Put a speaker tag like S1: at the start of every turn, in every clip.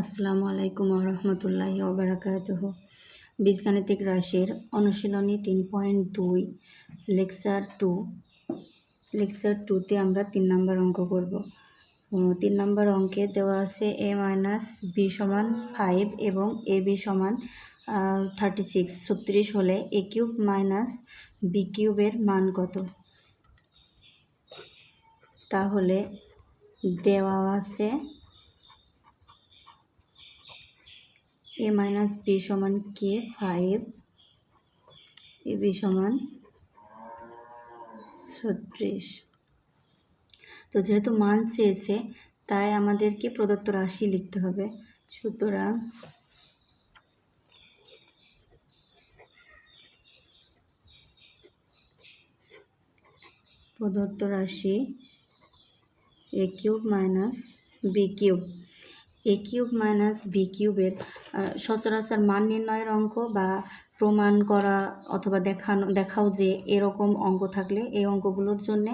S1: আসসালামু আলাইকুম রহমতুল্লাহ ওবরাকাতুহ। বীজগাণিতিক রাশির অনুশীলনী তিন পয়েন্ট দুই, লেকচার টু। লেকচার টুতে আমরা তিন নম্বর অঙ্ক করব। তিন নম্বর অঙ্কে দেওয়া আছে এ মাইনাস বি সমান ফাইভ এবং এ বি সমান থার্টি সিক্স। ছত্রিশ হলে এ কিউব মাইনাস বি কিউবের মান কত? তাহলে দেওয়া আছে এ মাইনাস বি সমান কে? ফাইভ। এ বি সমান ছত্রিশ। তো যেহেতু মান চেয়েছে, তাই আমাদেরকে প্রদত্ত রাশি লিখতে হবে। সুতরাং প্রদত্ত রাশি A cube minus B cube. A cube minus B কিউবের সচরাচর মান নির্ণয়ের অঙ্ক বা প্রমাণ করা অথবা দেখানো, দেখাও যে এরকম অঙ্ক থাকলে এই অঙ্কগুলোর জন্যে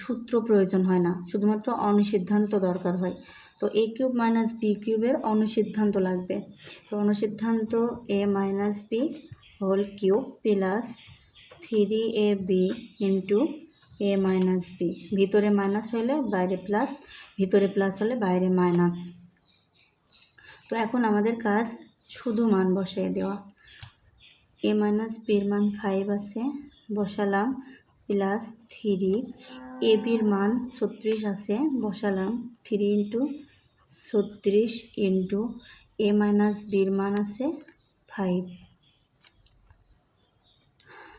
S1: সূত্র প্রয়োজন হয় না। শুধুমাত্র অনুসিদ্ধান্ত দরকার হয়। তো এ কিউব মাইনাস বি কিউবের অনুসিদ্ধান্ত লাগবে। তো অনুসিদ্ধান্ত A minus B whole cube plus three A B into A minus B ভিতরে মাইনাস হলে বাইরে প্লাস ভিতরে প্লাস হলে বাইরে মাইনাস তো এখন আমাদের কাজ শুধু মান বসিয়ে দেওয়া। এ মাইনাস বির মান ফাইভ আছে, বসালাম প্লাস থ্রি এ বির মান ছত্রিশ আছে, বসালাম থ্রি ইন্টু ছত্রিশ ইন্টু এ মাইনাস বির মান আছে ফাইভ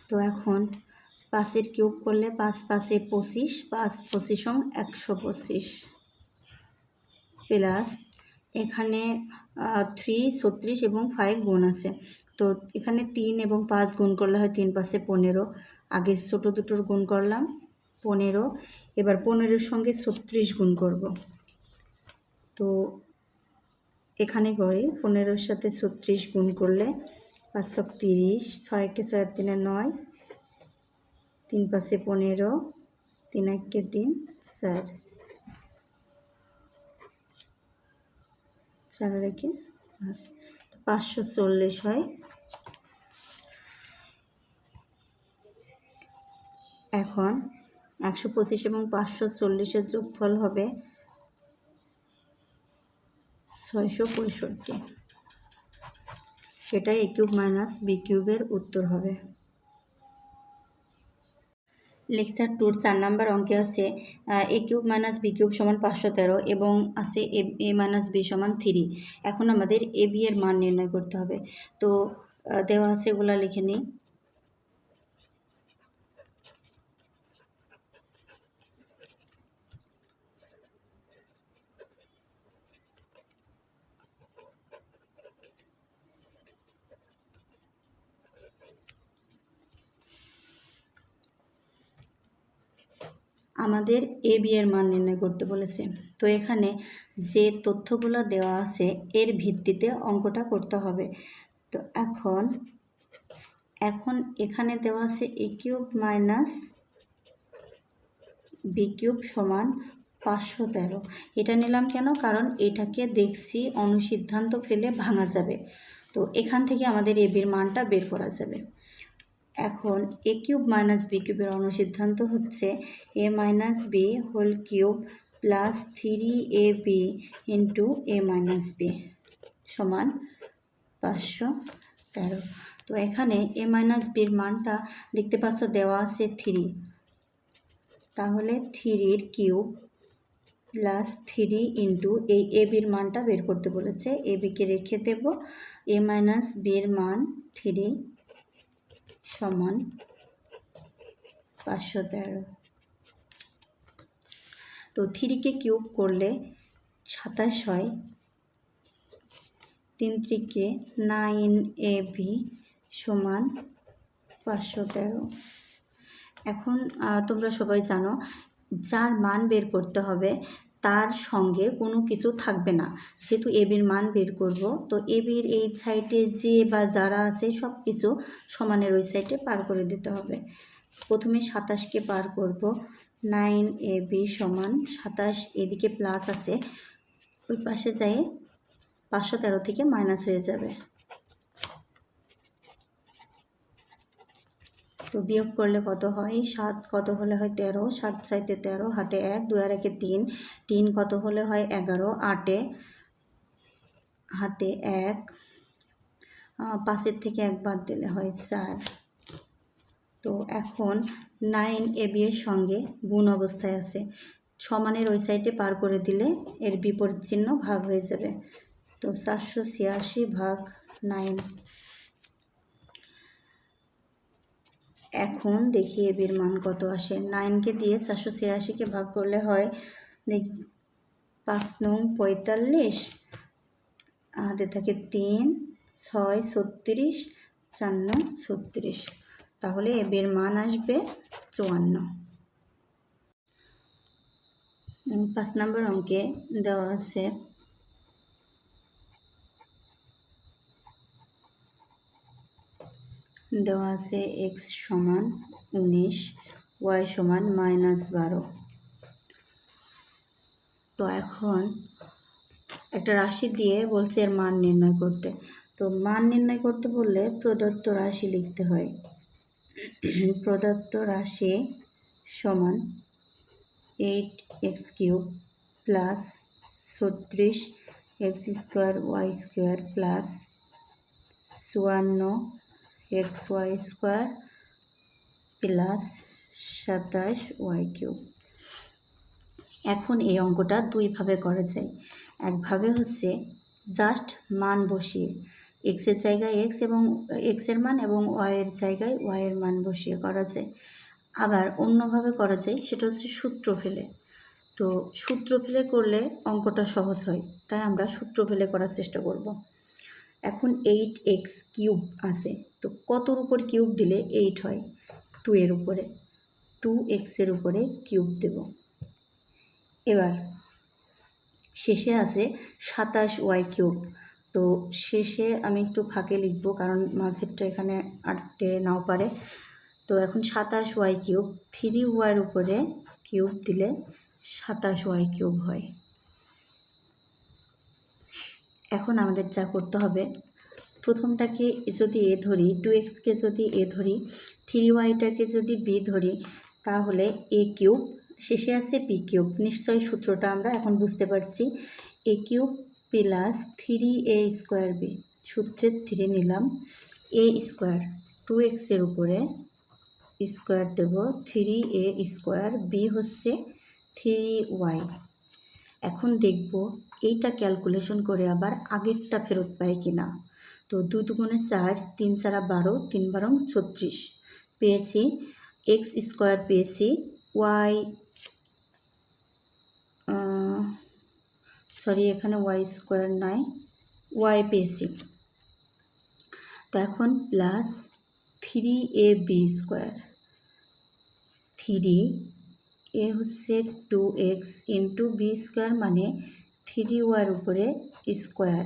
S1: তো এখন পাঁচের কিউব করলে পাঁচ পাঁচে পঁচিশ, পাঁচ পঁচিশ একশো পঁচিশ। প্লাস এখানে থ্রি ছত্রিশ এবং ফাইভ গুণ আছে। তো এখানে তিন এবং পাঁচ গুণ করলে হয় তিন পাশে পনেরো। আগে ছোটো দুটোর গুণ করলাম, পনেরো। এবার পনেরোর সঙ্গে ছত্রিশ গুণ করব। তো এখানে করি, পনেরোর সাথে ছত্রিশ গুণ করলে পাঁচশো তিরিশ, ছয়কে ছয়, তিনে নয়। তিন পাশে পনেরো, তিন একে তিন, চার। চার রেখে। পাঁচ পাঁচশো চল্লিশ হয়। এখন একশো পঁচিশ এবং পাঁচশো চল্লিশের যোগফল হবে ছয়শো পঁয়ষট্টি। সেটাই এ কিউব মাইনাস বি কিউবের উত্তর হবে। লেকচার টুর চার নাম্বার অঙ্কে আছে A cube minus B cube সমান পাঁচশো তেরো এবং আছে এ এ মাইনাস বি সমান থ্রি। এখন আমাদের এ বি এর মান নির্ণয় করতে হবে। তো দেওয়া আছে এগুলা লিখে নিই। আমাদের এ বি এর মান নির্ণয় করতে বলেছে। তো এখানে যে তথ্যগুলো দেওয়া আছে, এর ভিত্তিতে অঙ্কটা করতে হবে। তো এখন এখন এখানে দেওয়া আছে A cube minus B cube সমান পাঁচশো তেরো। এটা নিলাম কেন? কারণ এটাকে দেখছি অনুসিদ্ধান্ত ফেলে ভাঙা যাবে। তো এখান থেকে আমাদের এ বির মানটা বের করা যাবে। এখন এ কিউব মাইনাস বি কিউবের অনুসিদ্ধান্ত হচ্ছে A minus B whole cube plus three A B into A minus B সমান পাঁচশো তেরো। তো এখানে এ মাইনাস বির মানটা দেখতে পাচ্ছ দেওয়া আছে থ্রি তাহলে থ্রির কিউব প্লাস থ্রি ইন্টু এই এ বির মানটা বের করতে বলেছে। এ বিকে রেখে দেব। এ মাইনাস বির মান থ্রি সমান পাঁচশো তেরো। তো থ্রিকে কিউব করলে সাতাশ হয়। তিন ত্রিকে নাইন এ বি সমান পাঁচশো তেরো। এখন তোমরা সবাই জানো, যার মান বের করতে হবে তার সঙ্গে কোনো কিছু থাকবে না। যেহেতু এবির মান বের করব, তো এবির এই সাইডে যে বা যারা আছে সব কিছু সমানের ওই সাইডে পার করে দিতে হবে। প্রথমে সাতাশকে পার করব। নাইন এ বি সমান সাতাশ, এদিকে প্লাস আছে, ওই পাশে যাই পাঁচশো তেরো থেকে মাইনাস হয়ে যাবে। তো বিয়োগ করলে কত হয়? সাত কত হলে হয় তেরো? সাত সাইতে তেরো, হাতে এক, দুই আর একে তিন। তিন কত হলে হয় এগারো? আটে হাতে এক। পাঁচের থেকে এক বাদ দিলে হয় চার। তো এখন নাইন এ বি এর সঙ্গে গুণ অবস্থায় আছে। সমানের ওই সাইডে পার করে দিলে এর বিপরীত চিহ্ন ভাগ হয়ে যাবে। তো চারশো ছিয়াশি ভাগ নাইন এখন দেখি এবির মান কত আসে? নাইনকে দিয়ে চারশো ছিয়াশিকে ভাগ করলে হয় পাঁচ নং পঁয়তাল্লিশ। হাতে থাকে তিন, ছয়, ছত্রিশ, চার নং ছত্রিশ। তাহলে এবির মান আসবে চুয়ান্ন। পাঁচ নম্বর অঙ্কে দেওয়া আছে দেওয়া আছে এক্স সমান উনিশ, ওয়াই সমান মাইনাস বারো। তো এখন একটা রাশি দিয়ে বলছে এর মান নির্ণয় করতে। তো মান নির্ণয় করতে বললে প্রদত্ত রাশি লিখতে হয়। প্রদত্ত রাশি সমান এইট এক্স কিউব প্লাস ছত্রিশ X square Y square plus চুয়ান্ন এক্স ওয়াই স্কোয়ার প্লাস সাতাশ ওয়াই কিউব এখন এই অঙ্কটা দুইভাবে করা যায়। একভাবে হচ্ছে জাস্ট মান বসিয়ে এক্সের জায়গায় এক্স এবং এক্সের মান এবং ওয়াইয়ের জায়গায় ওয়াইয়ের মান বসিয়ে করা যায়। আবার অন্যভাবে করা যায়, সেটা হচ্ছে সূত্র ফেলে। তো সূত্র ফেলে করলে অঙ্কটা সহজ হয়, তাই আমরা সূত্র ফেলে করার চেষ্টা করব। এখন এইট এক্স কিউব আছে। তো কতর উপর কিউব দিলে এইট হয়? টু এর উপরে। টু এক্সের উপরে কিউব দেব। এবার শেষে আছে সাতাশ ওয়াই কিউব তো শেষে আমি একটু ফাঁকে লিখব কারণ মাঝেরটা এখানে আটকে নাও পারে। তো এখন সাতাশ ওয়াই কিউব থ্রি ওয়াইয়ের উপরে কিউব দিলে সাতাশ ওয়াই কিউব হয়। এখন আমাদের যা করতে হবে, প্রথমটাকে যদি এ ধরি টু এক্সকে যদি এ ধরি থ্রি ওয়াইটাকে যদি বি ধরি, তাহলে এ কিউব, শেষে আছে পি কিউব। নিশ্চয়ই সূত্রটা আমরা এখন বুঝতে পারছি। A cube plus three A square B সূত্রের থ্রি নিলাম এ স্কোয়ার টু এক্সের উপরে স্কোয়ার দেব থ্রি এ স্কোয়ার বি হচ্ছে থ্রি ওয়াই এখন দেখব এইটা ক্যালকুলেশন করে আবার আগেরটা ফেরত পায় কি না তো দুই দুগুণে চার, তিন চারা বারো, তিন বারং ছত্রিশ। পেয়েছি এক্স স্কোয়ার পেয়েছি ওয়াই সরি এখানে ওয়াই স্কোয়ার নাই ওয়াই পেয়েছি। তো এখন plus three A B square three A হচ্ছে two X into B square মানে থ্রি ওয়ার উপরে স্কোয়ার।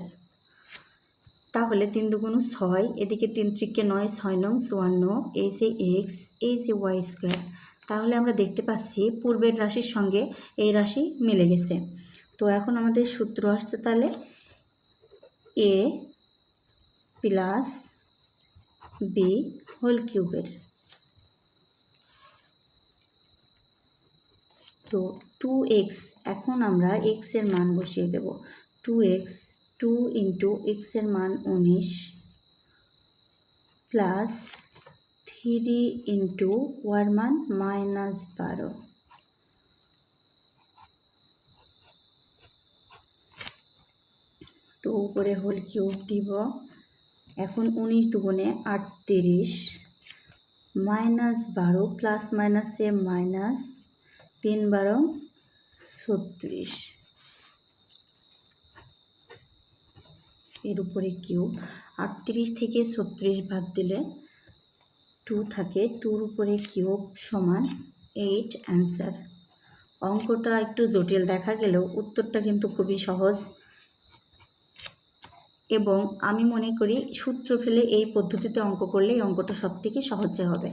S1: তাহলে তিন দুগুণ ছয়, এদিকে তিন ত্রিকে নয়, ছয় নং, চুয়ান্ন, এই যে এক্স এই যে ওয়াই স্কোয়ার তাহলে আমরা দেখতে পাচ্ছি পূর্বের রাশির সঙ্গে এই রাশি মিলে গেছে। তো এখন আমাদের সূত্র আসছে তাহলে এ প্লাস বি হোল কিউবের তো টু এক্স এখন আমরা এক্সের মান বসিয়ে দেব। টু এক্স টু ইন্টু এক্সের মান উনিশ প্লাস থ্রি ইন্টু ওয়ার মান মাইনাস বারো। তো উপরে হোল কিউব দিব। এখন উনিশ দুগুণে আটত্রিশ মাইনাস বারো প্লাস মাইনাসে মাইনাস তিন বারো ছত্রিশ। এর উপরে কিউ। আটত্রিশ থেকে ছত্রিশ বাদ দিলে টু থাকে। টুর উপরে কিউব সমান এইট অ্যান্সার। অঙ্কটা একটু জটিল দেখা গেলেও উত্তরটা কিন্তু খুবই সহজ। এবং আমি মনে করি সূত্র ফেলে এই পদ্ধতিতে অঙ্ক করলে এই অঙ্কটা সব থেকে সহজে হবে।